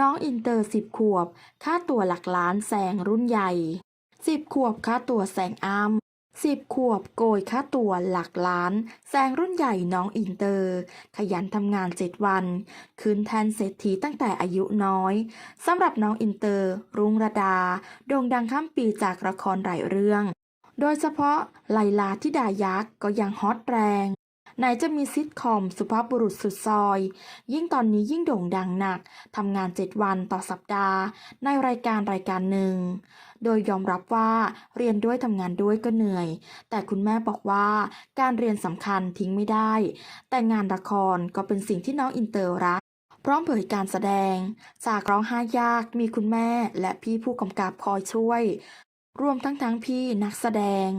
น้องอินเตอร์สิบขวบ ค่าตัวหลักล้านแซงรุ่นใหญ่สิบขวบค่าตัวแซงอ้ำสิบขวบโกยค่าตัวหลักล้านแซงรุ่นใหญ่น้องอินเตอร์ ขยันทำงานเจ็ดวันขึ้นแทนเศรษฐีตั้งแต่อายุน้อยสำหรับน้องอินเตอร์ รุ่งระดาโด่งดังข้ามปีจากละครหลายเรื่อง โดยเฉพาะไลลาทิดายักษ์ก็ยังฮอตแรง ไหนจะมีซิทคอมสุภาพบุรุษสุดซอย ยิ่งตอนนี้ยิ่งโด่งดังหนักทำงาน 7 วันต่อสัปดาห์ ในรายการรายการหนึ่ง โดยยอมรับว่าเรียนด้วยทำงานด้วยก็เหนื่อย แต่คุณแม่บอกว่าการเรียนสำคัญทิ้งไม่ได้ แต่งานละครก็เป็นสิ่งที่น้องอินเตอร์รักพร้อมเผยการแสดง จากร้องไห้ยากมีคุณแม่และพี่ผู้กำกับคอยช่วย รวมทั้งทั้งพี่นักแสดง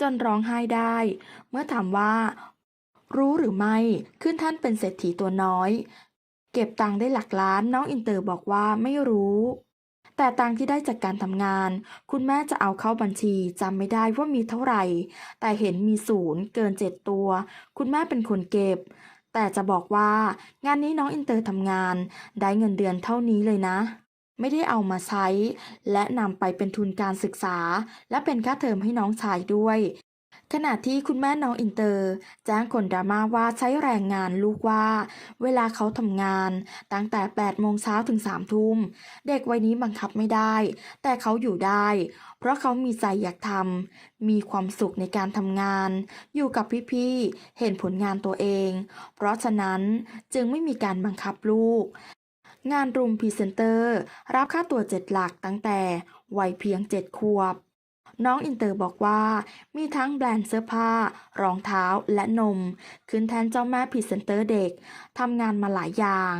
จนร้องไห้ได้ เมื่อถามว่า รู้หรือไม่ขึ้นท่านเป็นเศรษฐีตัวน้อย เก็บตังค์ได้หลักล้านน้องอินเตอร์บอกว่าไม่รู้ แต่ตังค์ที่ได้จากการทำงาน คุณแม่จะเอาเข้าบัญชีจำไม่ได้ว่ามีเท่าไหร่ แต่เห็นมีศูนย์เกินเจ็ดตัว คุณแม่เป็นคนเก็บ แต่จะบอกว่างานนี้น้องอินเตอร์ทำงาน ได้เงินเดือนเท่านี้เลยนะไม่ได้เอามาใช้ และนำไปเป็นทุนการศึกษา และเป็นค่าเทอมให้น้องชายด้วย ขณะที่คุณแม่น้องอินเตอร์ แจ้งคนดราม่าว่าใช้แรงงานลูกว่า เวลาเขาทำงาน ตั้งแต่ 8 โมงเช้าถึง 3 ทุ่ม เด็กวัยนี้บังคับไม่ได้ แต่เขาอยู่ได้ เพราะเขามีใจอยากทำมีความสุขในการทำงาน อยู่กับพี่ๆเห็นผลงานตัวเอง เพราะฉะนั้นจึงไม่มีการบังคับลูกงานรุมพรีเซนเตอร์ รับค่าตัวเจ็ดหลักตั้งแต่วัยเพียงเจ็ดขวบ น้องอินเตอร์บอกว่า มีทั้งแบรนด์เสื้อผ้า รองเท้าและนม ขึ้นแทนเจ้าแม่พรีเซนเตอร์เด็กทำงานมาหลายอย่าง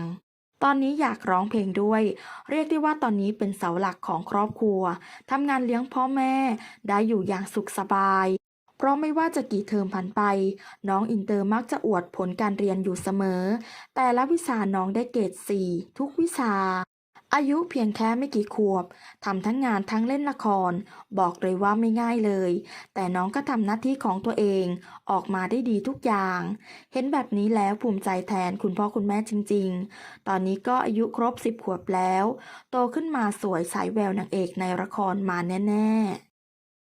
ตอนนี้อยากร้องเพลงด้วย เรียกได้ว่าตอนนี้เป็นเสาหลักของครอบครัวทำงานเลี้ยงพ่อแม่ ได้อยู่อย่างสุขสบาย เพราะไม่ว่าจะกี่เทอมผ่านไป น้องอินเตอร์มักจะอวดผลการเรียนอยู่เสมอ แต่ละวิชาน้องได้เกรด4ทุกวิชา อายุเพียงแค่ไม่กี่ขวบทำทั้งงานทั้งเล่นละคร บอกเลยว่าไม่ง่ายเลย แต่น้องก็ทำหน้าที่ของตัวเองออกมาได้ดีทุกอย่าง เห็นแบบนี้แล้วภูมิใจแทนคุณพ่อคุณแม่จริง ๆ ตอนนี้ก็อายุครบสิบขวบแล้ว โตขึ้นมาสวยสายแววนางเอกในละครมาแน่ ๆ